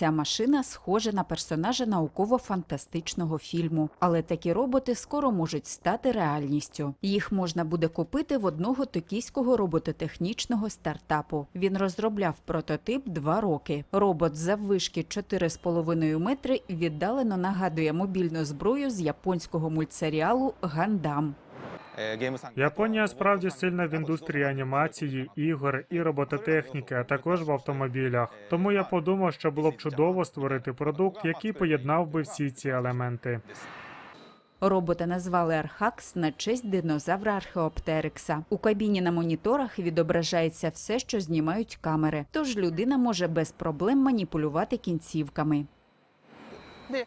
Ця машина схожа на персонажа науково-фантастичного фільму, але такі роботи скоро можуть стати реальністю. Їх можна буде купити в одного токійського робототехнічного стартапу. Він розробляв прототип два роки. Робот заввишки 4,5 метри віддалено нагадує мобільну зброю з японського мультсеріалу Гандам. Японія справді сильна в індустрії анімації, ігор і робототехніки, а також в автомобілях. Тому я подумав, що було б чудово створити продукт, який поєднав би всі ці елементи. Робота назвали Архакс на честь динозавра Археоптерикса. У кабіні на моніторах відображається все, що знімають камери, тож людина може без проблем маніпулювати кінцівками.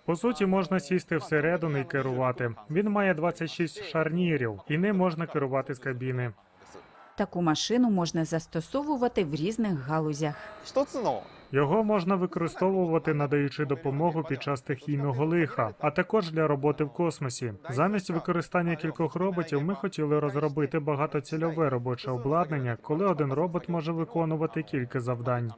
По суті, можна сісти всередину і керувати. Він має 26 шарнірів, і ним можна керувати з кабіни. Таку машину можна застосовувати в різних галузях. Його можна використовувати, надаючи допомогу під час стихійного лиха, а також для роботи в космосі. Замість використання кількох роботів ми хотіли розробити багатоцільове робоче обладнання, коли один робот може виконувати кілька завдань.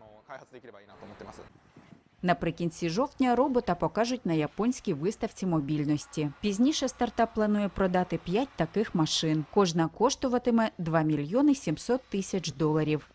Наприкінці жовтня робота покажуть на японській виставці мобільності. Пізніше стартап планує продати п'ять таких машин. Кожна коштуватиме 2 мільйони 700 тисяч доларів.